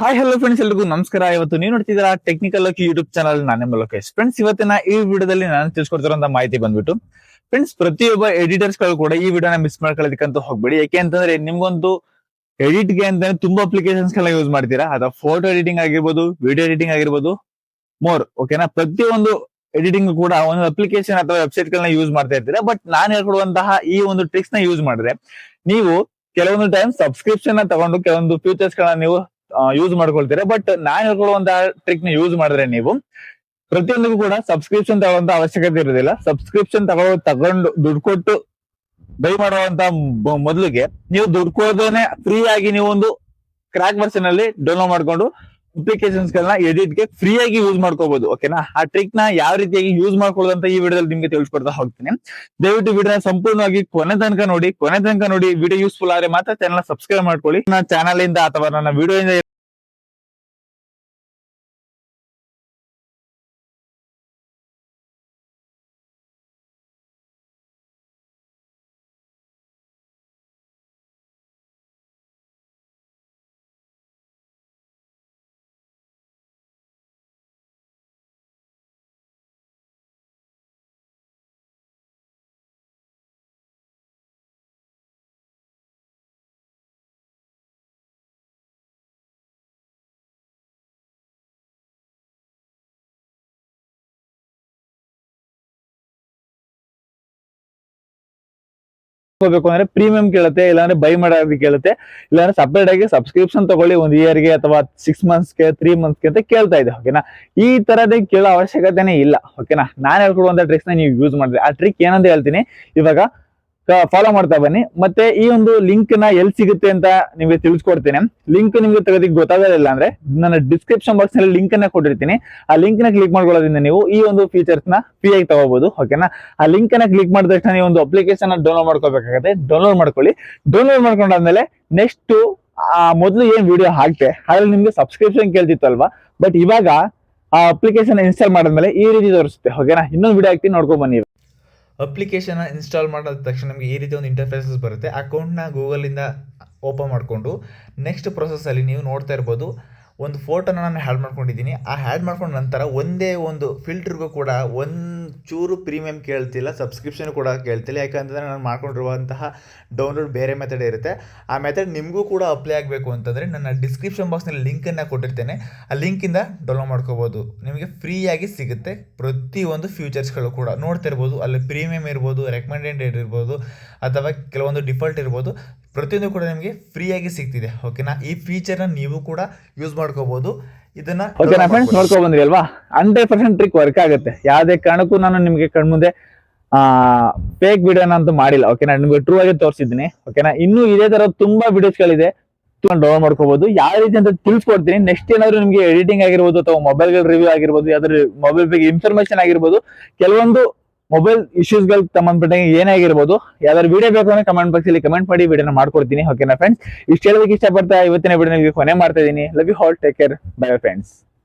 Hi hello friends ಎಲ್ರಿಗೂ ನಮಸ್ಕಾರ. ಇವತ್ತು ನೀವು ನೋಡ್ತಿದ್ದೀರಾ ಟೆಕ್ನಿಕಲ್ ಯೂಟ್ಯೂಬ್ ಚಾನಲ್ ನಾನೇ ಲೋಕೇಶ್. ಫ್ರೆಂಡ್ಸ್ ಇವತ್ತಿನ ಈ ವಿಡಿಯೋದಲ್ಲಿ ನಾನು ತಿಳಿಸ್ಕೊಡ್ತಿರೋ ಮಾಹಿತಿ ಬಂದ್ಬಿಟ್ಟು ಫ್ರೆಂಡ್ಸ್ ಪ್ರತಿಯೊಬ್ಬ ಎಡಿಟರ್ಸ್ಗಳು ಕೂಡ ಈ ವಿಡಿಯೋನ ಮಿಸ್ ಮಾಡ್ಕೊಳ್ಳೋದಕ್ಕಂತ ಹೋಗ್ಬೇಡಿ. ಯಾಕೆ ಅಂತಂದ್ರೆ ನಿಮ್ಗೊಂದು ಎಡಿಟ್ಗೆ ಅಂತಾನೆ ತುಂಬಾ ಅಪ್ಲಿಕೇಶನ್ಸ್ ಗಳನ್ನ ಯೂಸ್ ಮಾಡ್ತೀರಾ. ಅದ ಫೋಟೋ ಎಡಿಟಿಂಗ್ ಆಗಿರ್ಬೋದು ವಿಡಿಯೋ ಎಡಿಟಿಂಗ್ ಆಗಿರ್ಬೋದು ಮೋರ್ ಓಕೆನಾ ಪ್ರತಿಯೊಂದು ಎಡಿಟಿಂಗ್ ಕೂಡ ಒಂದು ಅಪ್ಲಿಕೇಶನ್ ಅಥವಾ ವೆಬ್ಸೈಟ್ ಗಳನ್ನ ಯೂಸ್ ಮಾಡ್ತಾ ಇರ್ತೀರಾ. ಬಟ್ ನಾನು ಹೇಳ್ಕೊಡುವಂತಹ ಈ ಒಂದು ಟ್ರಿಕ್ಸ್ನ ಯೂಸ್ ಮಾಡಿದ್ರೆ, ನೀವು ಕೆಲವೊಂದು ಟೈಮ್ ಸಬ್ಸ್ಕ್ರಿಪ್ಷನ್ನ ತಗೊಂಡು, ಕೆಲವೊಂದು ಫ್ಯೂಚರ್ಸ್ ಗಳನ್ನ ನೀವು ಯೂಸ್ ಮಾಡ್ಕೊಳ್ತೀರಾ. ಬಟ್ ನಾನ್ ಹೇಳ್ಕೊಳ್ಳುವಂತ ಟ್ರಿಕ್ನ ಯೂಸ್ ಮಾಡಿದ್ರೆ ನೀವು ಪ್ರತಿಯೊಂದಕ್ಕೂ ಕೂಡ ಸಬ್ಸ್ಕ್ರಿಪ್ಷನ್ ತಗೊಳ್ಳುವಂತ ಅವಶ್ಯಕತೆ ಇರೋದಿಲ್ಲ. ಸಬ್ಸ್ಕ್ರಿಪ್ಷನ್ ತಗೊಳ್ಳೋ ತಗೊಂಡು ದುಡ್ಡು ಕೊಟ್ಟು ಬೈ ಮಾಡುವಂತ ಮೊದಲಿಗೆ ನೀವು ದುಡ್ಡು ಫ್ರೀ ಆಗಿ ನೀವು ಒಂದು ಕ್ರಾಕ್ ವರ್ಷನ್ ಅಲ್ಲಿ ಡೌನ್ಲೋಡ್ ಮಾಡ್ಕೊಂಡು ಅಪ್ಲಿಕೇಶನ್ಸ್ ಗಳನ್ನ ಎಡಿಟ್ಗೆ ಫ್ರೀ ಆಗಿ ಯೂಸ್ ಮಾಡ್ಕೋಬಹುದು ಓಕೆನಾ ಆ ಟ್ರಿಕ್ನ ಯಾವ ರೀತಿಯಾಗಿ ಯೂಸ್ ಮಾಡ್ಕೊಳ್ಳೋದಂತ ಈ ವಿಡಿಯೋದಲ್ಲಿ ನಿಮ್ಗೆ ತಿಳಿಸ್ಕೊಡ್ತಾ ಹೋಗ್ತೀನಿ. ದಯವಿಟ್ಟು ವಿಡಿಯೋನ ಸಂಪೂರ್ಣವಾಗಿ ಕೊನೆ ತನಕ ನೋಡಿ, ಕೊನೆ ತನಕ ನೋಡಿ. ವಿಡಿಯೋ ಯೂಸ್ಫುಲ್ ಆದ್ರೆ ಮಾತ್ರ ಚಾನಲ್ ಸಬ್ಸ್ಕ್ರೈಬ್ ಮಾಡ್ಕೊಳ್ಳಿ. ನನ್ನ ಚಾನಲ್ ಇಂದ ಅಥವಾ ನನ್ನ ವಿಡಿಯೋ ಹೋಗ್ಬೇಕು ಅಂದ್ರೆ ಪ್ರೀಮಿಯಂ ಕೇಳುತ್ತೆ, ಇಲ್ಲಾಂದ್ರೆ ಬೈ ಮಾಡೋದಕ್ಕೆ ಕೇಳುತ್ತೆ. ಇಲ್ಲಾಂದ್ರೆ ಸಪ್ರೇಟ್ ಆಗಿ ಸಬ್ಸ್ಕ್ರಿಪ್ಷನ್ ತಗೊಳ್ಳಿ ಒಂದು ಇಯರ್ಗೆ ಅಥವಾ ಸಿಕ್ಸ್ ಮಂತ್ಸ್ಗೆ ತ್ರೀ ಮಂತ್ಸ್ಗೆ ಅಂತ ಕೇಳ್ತಾ ಇದೆ ಓಕೆನಾ ಈ ತರದೇ ಕೇಳೋ ಅವಶ್ಯಕತೆನೇ ಇಲ್ಲ ಓಕೆನಾ ನಾನು ಹೇಳ್ಕೊಡುವಂತ ಟ್ರಿಕ್ಸ್ನ ನೀವು ಯೂಸ್ ಮಾಡಿದ್ರೆ ಆ ಟ್ರಿಕ್ ಏನಂತ ಹೇಳ್ತೀನಿ, ಇವಾಗ ಫಾಲೋ ಮಾಡ್ತಾ ಬನ್ನಿ. ಮತ್ತೆ ಈ ಒಂದು ಲಿಂಕ್ನ ಎಲ್ಲಿ ಸಿಗುತ್ತೆ ಅಂತ ನಿಮಗೆ ತಿಳಿಸ್ಕೊಡ್ತೇನೆ. ಲಿಂಕ್ ನಿಮ್ಗೆ ತೆಗೋದಿಕ್ ಗೊತ್ತಾಗೋದಿಲ್ಲ ಅಂದ್ರೆ ನನ್ನ ಡಿಸ್ಕ್ರಿಪ್ಷನ್ ಬಾಕ್ಸ್ನಲ್ಲಿ ಲಿಂಕ್ ಅನ್ನ ಕೊಟ್ಟಿರ್ತೀನಿ. ಆ ಲಿಂಕ್ನ ಕ್ಲಿಕ್ ಮಾಡ್ಕೊಳ್ಳೋದ್ರಿಂದ ನೀವು ಈ ಒಂದು ಫೀಚರ್ಸ್ನ ಫ್ರೀ ಆಗಿ ತಗೋಬಹುದು ಓಕೆನಾ ಆ ಲಿಂಕ್ ಅನ್ನ ಕ್ಲಿಕ್ ಮಾಡಿದ ತಕ್ಷಣ ನೀವು ಒಂದು ಅಪ್ಲಿಕೇಶನ್ ಡೌನ್ಲೋಡ್ ಮಾಡ್ಕೋಬೇಕಾಗುತ್ತೆ. ಡೌನ್ಲೋಡ್ ಮಾಡ್ಕೊಳ್ಳಿ. ಡೌನ್ಲೋಡ್ ಮಾಡ್ಕೊಂಡಾದ್ಮೇಲೆ ನೆಕ್ಸ್ಟ್ ಆ ಮೊದಲು ಏನ್ ವಿಡಿಯೋ ಹಾಕ್ತೆ ಅದ್ರಲ್ಲಿ ನಿಮ್ಗೆ ಸಬ್ಸ್ಕ್ರಿಪ್ಷನ್ ಕೇಳ್ತಿತ್ತು ಅಲ್ವಾ ಬಟ್ ಇವಾಗ ಆ ಅಪ್ಲಿಕೇಶನ್ ಇನ್ಸ್ಟಾಲ್ ಮಾಡಿದ್ಮೇಲೆ ಈ ರೀತಿ ತೋರಿಸುತ್ತೆ ಓಕೆನಾ ಇನ್ನೊಂದು ವಿಡಿಯೋ ಹಾಕ್ತಿ ನೋಡ್ಕೊಂಡ್ ಬನ್ನಿ. ಅಪ್ಲಿಕೇಶನ್ ಇನ್ಸ್ಟಾಲ್ ಮಾಡಿದ ತಕ್ಷಣ ನಮಗೆ ಈ ರೀತಿ ಒಂದು ಇಂಟರ್ಫೇಸಸ್ ಬರುತ್ತೆ. ಅಕೌಂಟ್ನ ಗೂಗಲಿಂದ ಓಪನ್ ಮಾಡಿಕೊಂಡು ನೆಕ್ಸ್ಟ್ ಪ್ರೊಸೆಸಲ್ಲಿ ನೀವು ನೋಡ್ತಾ ಇರ್ಬೋದು. ಒಂದು ಫೋಟೋನ ನಾನು ಹ್ಯಾಡ್ ಮಾಡ್ಕೊಂಡಿದ್ದೀನಿ. ಆ ಹ್ಯಾಡ್ ಮಾಡ್ಕೊಂಡ ನಂತರ ಒಂದೇ ಒಂದು ಫಿಲ್ಟ್ರಿಗೂ ಕೂಡ ಒಂದು ಚೂರು ಪ್ರೀಮಿಯಂ ಕೇಳ್ತಿಲ್ಲ ಸಬ್ಸ್ಕ್ರಿಪ್ಷನ್ ಕೂಡ ಕೇಳ್ತಿಲ್ಲ. ಯಾಕಂತಂದರೆ ನಾನು ಮಾಡ್ಕೊಂಡಿರುವಂತಹ ಡೌನ್ಲೋಡ್ ಬೇರೆ ಮೆಥಡ್ ಇರುತ್ತೆ. ಆ ಮೆಥಡ್ ನಿಮಗೂ ಕೂಡ ಅಪ್ಲೈ ಆಗಬೇಕು ಅಂತಂದರೆ ನನ್ನ ಡಿಸ್ಕ್ರಿಪ್ಷನ್ ಬಾಕ್ಸ್ನಲ್ಲಿ ಲಿಂಕನ್ನು ಕೊಟ್ಟಿರ್ತೇನೆ. ಆ ಲಿಂಕಿಂದ ಡೌನ್ಲೋಡ್ ಮಾಡ್ಕೋಬೋದು. ನಿಮಗೆ ಫ್ರೀಯಾಗಿ ಸಿಗುತ್ತೆ ಪ್ರತಿಯೊಂದು ಫ್ಯೂಚರ್ಸ್ಗಳು ಕೂಡ. ನೋಡ್ತಿರ್ಬೋದು, ಅಲ್ಲಿ ಪ್ರೀಮಿಯಂ ಇರ್ಬೋದು ರೆಕಮೆಂಡೆಡ್ ಇರ್ಬೋದು, ಅಥವಾ ಕೆಲವೊಂದು ಡಿಫಾಲ್ಟ್ ಇರ್ಬೋದು. ಪ್ರತಿಯೊಂದು ಕೂಡ ನಿಮಗೆ ಫ್ರೀಯಾಗಿ ಸಿಗ್ತಿದೆ ಓಕೆನಾ ಈ ಫೀಚರ್ನ ನೀವು ಕೂಡ ಯೂಸ್ ಮಾಡ್ಕೋಬಹುದು ಇದನ್ನ ಓಕೆನಾ ಫ್ರೆಂಡ್ಸ್ ನೋಡ್ಕೊಂಡ್ ಬಂದ್ರಿ ಅಲ್ವಾ? ಹಂಡ್ರೆಡ್ ಪರ್ಸೆಂಟ್ ಟ್ರಿಕ್ ವರ್ಕ್ ಆಗುತ್ತೆ. ಯಾವ್ದೇ ಕಾರಣಕ್ಕೂ ನಾನು ನಿಮ್ಗೆ ಕಣ್ಮುಂದೆ ಆ ಫೇಕ್ ವಿಡಿಯೋನ ಅಂತ ಮಾಡಿಲ್ಲ ಓಕೆನಾ ನಿಮಗೆ ಟ್ರೂ ಆಗಿ ತೋರಿಸಿದ್ದೀನಿ ಓಕೆನಾ ಇನ್ನು ಇದೇ ತರ ತುಂಬಾ ವಿಡಿಯೋಸ್ ಗಳಿದೆ. ಡೌನ್ಲೋಡ್ ಮಾಡ್ಕೋಬಹುದು ಯಾವ ರೀತಿ ಅಂತ ತಿಳ್ಸ್ಕೊಡ್ತೀನಿ. ನೆಕ್ಸ್ಟ್ ಏನಾದ್ರು ನಿಮಗೆ ಎಡಿಟಿಂಗ್ ಆಗಿರ್ಬೋದು ಅಥವಾ ಮೊಬೈಲ್ಗಳ ರಿವ್ಯೂ ಆಗಿರ್ಬೋದು ಯಾವ್ದಾದ್ರು ಮೊಬೈಲ್ ಬಗ್ಗೆ ಇನ್ಫಾರ್ಮೇಶನ್ ಆಗಿರ್ಬೋದು ಕೆಲವೊಂದು ಮೊಬೈಲ್ ಇಶ್ಯೂಸ್ಗಳ ಸಂಬಂಧಪಟ್ಟಂಗೆ ಏನೇ ಆಗಿರ್ಬೋದು, ಯಾವ್ದಾದ್ರು ವಿಡಿಯೋ ಬೇಕು ಅಂದ್ರೆ ಕಮೆಂಟ್ ಬಾಕ್ಸ್ ಅಲ್ಲಿ ಕಮೆಂಟ್ ಮಾಡಿ ವಿಡಿಯೋನ ಮಾಡ್ಕೊಡ್ತೀನಿ ಓಕೆನಾ ಫ್ರೆಂಡ್ಸ್ ಇಷ್ಟ ಹೇಳೋದಕ್ಕೆ ಇಷ್ಟಪಡ್ತಾ ಇವತ್ತಿನ ವಿಡಿಯೋ ಕೊನೆ ಮಾಡ್ತಾ ಇದೀನಿ love you all take care bye friends